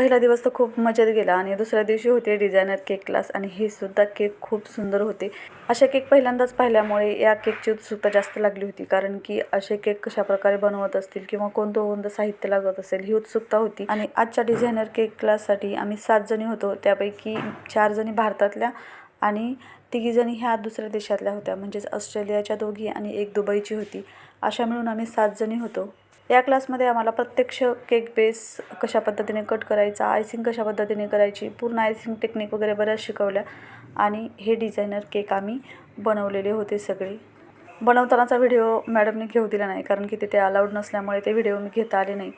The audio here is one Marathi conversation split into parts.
पहिला दिवस तर खूप मजेत गेला आणि दुसऱ्या दिवशी होते डिझायनर केक क्लास आणि हे सुद्धा केक खूप सुंदर होते. असे केक पहिल्यांदाच पाहिल्यामुळे या केकची उत्सुकता जास्त लागली होती कारण की असे केक कशा प्रकारे बनवत असतील किंवा कोणतं कोणतं साहित्य लागत असेल ही उत्सुकता होती. आणि आजच्या डिझायनर केक क्लाससाठी आम्ही सात जणी होतो त्यापैकी चार जणी भारतातल्या आणि तिघीजणी ह्या दुसऱ्या देशातल्या होत्या म्हणजेच ऑस्ट्रेलियाच्या दोघी आणि एक दुबईची होती. अशा मिळून आम्ही सात जणी होतो. या क्लासमध्ये आम्हाला प्रत्यक्ष केक बेस कशा पद्धतीने कट करायचा आयसिंग कशा पद्धतीने करायची पूर्ण आयसिंग टेक्निक वगैरे बऱ्याच शिकवल्या आणि हे डिझायनर केक आम्ही बनवलेले होते सगळे. बनवतानाचा व्हिडिओ मॅडमने घेऊ दिला नाही कारण की तिथे अलाउड नसल्यामुळे ते व्हिडिओ मी घेता आले नाही.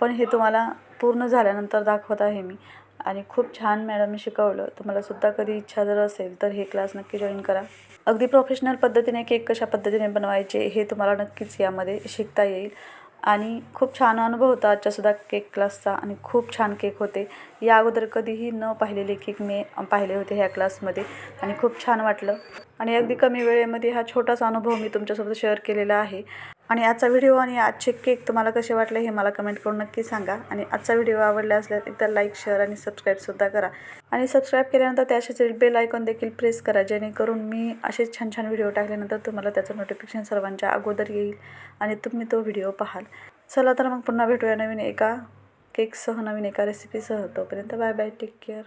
पण हे तुम्हाला पूर्ण झाल्यानंतर दाखवत आहे मी. आणि खूप छान मॅडमने शिकवलं. तुम्हाला सुद्धा कधी इच्छा जर असेल तर हे क्लास नक्की जॉईन करा. अगदी प्रोफेशनल पद्धतीने केक कशा पद्धतीने बनवायचे हे तुम्हाला नक्कीच यामध्ये शिकता येईल. आणि खूप छान अनुभव होता आजच्यासुद्धा केक क्लासचा आणि खूप छान केक होते. या अगोदर कधीही न पाहिलेले केक मी पाहिले होते ह्या क्लासमध्ये आणि खूप छान वाटलं. आणि अगदी कमी वेळेमध्ये हा छोटासा अनुभव मी तुमच्यासोबत शेअर केलेला आहे. आणि आजचा व्हिडिओ आणि आजचे केक तुम्हाला कसे वाटले हे मला कमेंट करून नक्की सांगा. आणि आजचा व्हिडिओ आवडला असल्यास एकदा लाईक शेअर आणि सबस्क्राईबसुद्धा करा. आणि सबस्क्राईब केल्यानंतर त्याचे बेल आयकॉन देखील प्रेस करा जेणेकरून मी असेच छान छान व्हिडिओ टाकल्यानंतर तुम्हाला त्याचं नोटिफिकेशन सर्वांच्या अगोदर येईल आणि तुम्ही तो व्हिडिओ पाहाल. चला तर मग पुन्हा भेटूया नवीन एका केकसह नवीन एका रेसिपीसह तोपर्यंत बाय बाय टेक केअर